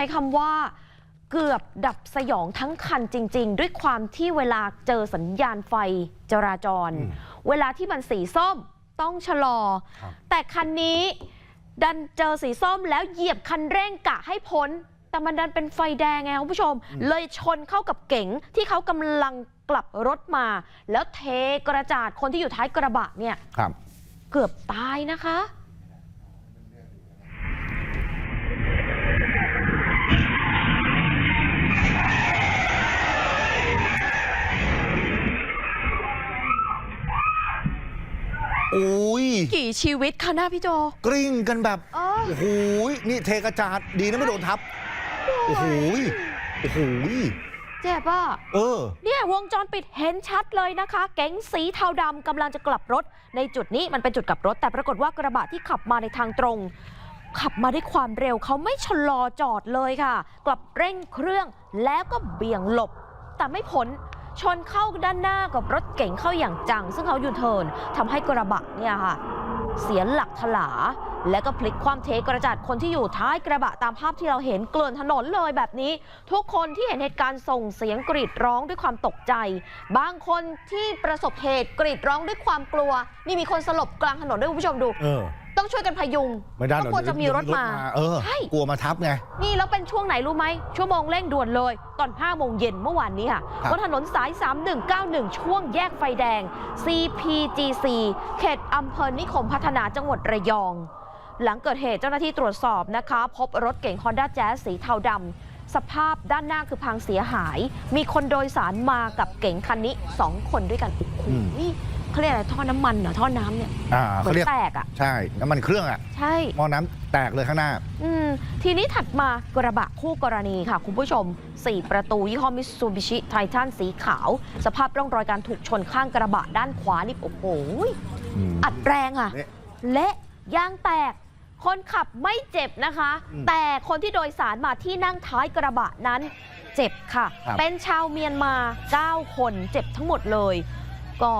ใช้คำว่าเกือบดับสยองทั้งคันจริง ๆ ด้วยความที่เวลาเจอสัญญาณไฟจราจรอืมเวลาที่มันสีส้มต้องชะลอครับแต่คันนี้ดันเจอสีส้มแล้วเหยียบคันเร่งกะให้พ้น แต่มันดันเป็นไฟแดงไงคุณผู้ชม เลยชนเข้ากับเก๋งที่เขากำลังกลับรถมา แล้วเทกระจาดคนที่อยู่ท้ายกระบะเนี่ยครับเกือบตายนะคะ อุ้ยกี่ชีวิตคะหน้าพี่โจ กริ้งกันแบบเออ โอ้โหนี่เทกระจาดดีนะไม่โดนทับโอ้โหโอ้โหเจ็บอะ เออ เนี่ยวงจรปิดเห็นชัดเลยนะคะเก๋งสีเทาดำกำลังจะกลับรถ ในจุดนี้มันเป็นจุดกลับรถ แต่ปรากฏว่ากระบะที่ขับมาในทางตรง ขับมาด้วยความเร็วเขาไม่ชะลอจอดเลยค่ะ กลับเร่งเครื่องแล้วก็เบี่ยงหลบ แต่ไม่พ้น ชนเข้าด้านหน้ากับรถเก๋งเข้าอย่างจัง ซึ่งเขายูเทิร์นทำให้กระบะเนี่ยค่ะ เสียหลักถลา และก็พลิกความเทกระจาดคนที่อยู่ท้ายกระบะตามภาพที่เราเห็นเกลื่อนถนนเลยแบบนี้ ทุกคนที่เห็นเหตุการณ์ส่งเสียงกรีดร้องด้วยความตกใจ บางคนที่ประสบเหตุกรีดร้องด้วยความกลัว นี่มีคนสลบกลางถนนด้วยคุณผู้ชมดูเออ ต้องช่วยกันพยุงไม่ได้หรเพอกราะกลัวจะมีรถมา เออ ใช่ กลัวมาทับไง นี่แล้วเป็นช่วงไหนรู้ไหม ชั่วโมงเร่งด่วนเลย ตอน 5 โมงเย็นเมื่อวานนี้ค่ะครับ บนถนนสาย 3191 ช่วงแยกไฟแดง CPGC เขตอำเภอนิคมพัฒนาจังหวัดระยอง หลังเกิดเหตุเจ้าหน้าที่ตรวจสอบนะคะ พบรถเก๋ง Honda Jazz สีเทาดำสภาพด้านหน้าคือพังเสียหาย มีคนโดยสารมากับเก๋งคันนี้ 2 คนด้วยกันโอ้โหอืม เขาเรียกอะไรท่อน้ำมันเหรอท่อน้ำเนี่ยอ่าเหมืเขาอนเรียกแตกอะ ใช่น้ำมันเครื่องอะใช่ หม้อน้ำแตกเลยข้างหน้า อืมทีนี้ถัดมากระบะคู่กรณีค่ะ คุณผู้ชม 4 ประตูยี่ห้อมิตซูบิชิไททันสีขาว สภาพร่องรอยการถูกชนข้างกระบะด้านขวานี่โอ้โหอืม อัดแรงอะเละ เละยางแตก คนขับไม่เจ็บนะคะ อืมแต่คนที่โดยสารมาที่นั่งท้ายกระบะนั้นเจ็บค่ะ ครับ เป็นชาวเมียนมา 9 คนเจ็บทั้งหมดเลย ก็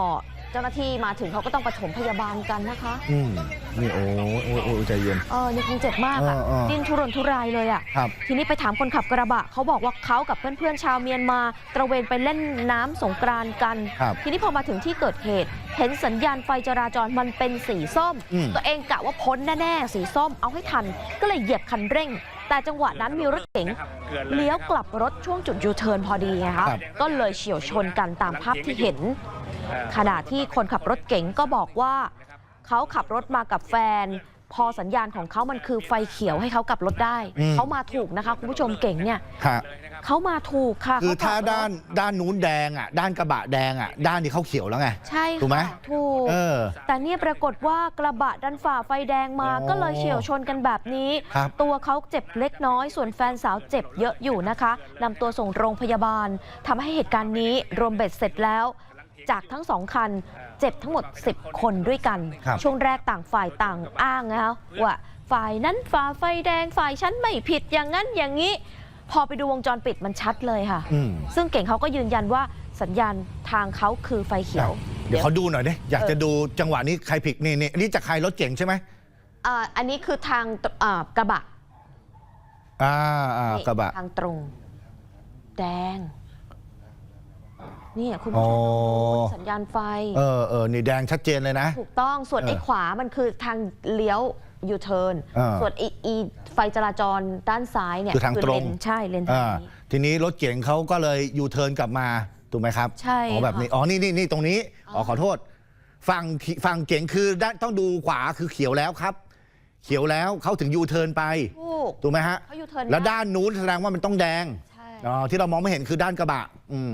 เจ้าหน้าที่มาถึงเขาก็ต้องปฐมพยาบาลกันนะคะ อืมนี่โอ้โอ้โอ้ใจเย็น เออนี่คงเจ็บมากอะเออเออดิ้นทุรนทุรายเลยอะ ครับทีนี้ไปถามคนขับกระบะเขาบอกว่าเขากับเพื่อนๆชาวเมียนมาตระเวนไปเล่นน้ำสงกรานต์กัน ครับทีนี้พอมาถึงที่เกิดเหตุ เห็นสัญญาณไฟจราจรมันเป็นสีส้ม อืม ตัวเองกะว่าพ้นแน่ๆสีส้มเอาให้ทัน ก็เลยเหยียบคันเร่ง แต่จังหวะนั้นมีรถเก๋งเลี้ยวกลับรถช่วงจุดยูเทิร์นพอดีไงคะครับก็เลยเฉียวชนกันตามภาพที่เห็น ขณะที่คนขับรถเก๋งก็บอกว่า เขาขับรถมากับแฟน พอสัญญาณของเขามันคือไฟเขียวให้เขากลับรถได้ อืม เขามาถูกนะคะ คุณผู้ชมเก่งเนี่ยค่ะเขามาถูกค่ะคือเขถ้าขับรถด้านด้านนู้นแดงอะ ด้านกระบะแดงอะ ด้านนี้เขาเขียวแล้วไง ใช่ถูกไหม ค่ะถูก เออ แต่เนี่ยปรากฏว่ากระบะดันฝ่าไฟแดงมาอ๋อก็เลยเฉียวชนกันแบบนี้ ครับ ตัวเขาเจ็บเล็กน้อย ส่วนแฟนสาวเจ็บเยอะอยู่นะคะนำตัวส่งโรงพยาบาลทำให้เหตุการณ์นี้รวมเบ็ดเสร็จแล้ว จากทั้งสองคัน เจ็บทั้งหมด 10 คนด้วยกันครับช่วงแรกต่างฝ่ายต่างอ้างนะคะว่าฝ่ายนั้นฝ่าไฟแดงฝ่ายฉันไม่ผิดอย่างนั้นอย่างนี้ พอไปดูวงจรปิดมันชัดเลยค่ะอืมซึ่งเก่งเขาก็ยืนยันว่าสัญญาณทางเขาคือไฟเขียว เดี๋ยวเขาดูหน่อยดิอยากจะดูจังหวะนี้ใครผิดนี่นี่อันนี้จากใครรถเก๋งใช่ไหมอ่าอันนี้คือทางตอ่ากระบะอ่าอ่านี่กระบะทางตรง แดง นี่คุณอ๋ผู้อชมสัญญาณไฟ เออเออนี่แดงชัดเจนเลยนะ ถูกต้องส่วนเออไอ้ขวามันคือทางเลี้ยวยูเทิร์นอ่าส่วนไอ้อีไฟจราจรด้านซ้ายเนี่ยคือทางตรง เลนใช่เลนทางอ่านี้ ทีนี้รถเก๋งเขาก็เลยยูเทิร์นกลับมาถูกไหมครับใช่อ๋อแบบนี้ค่ะ อ๋อนี่นี่นี่ตรงนี้อ๋อขอโทษ ฝั่งฝั่งเก๋งคือด้านต้องดูขวาคือเขียวแล้วครับ เขียวแล้วเขาถึงยูเทิร์นไปถูก ถูกไหมฮะเขายูเทิร์นแล้วด้านนู้นแสดงว่ามันต้องแดงใช่ อ๋อที่เรามองไม่เห็นคือด้านกระบะอืม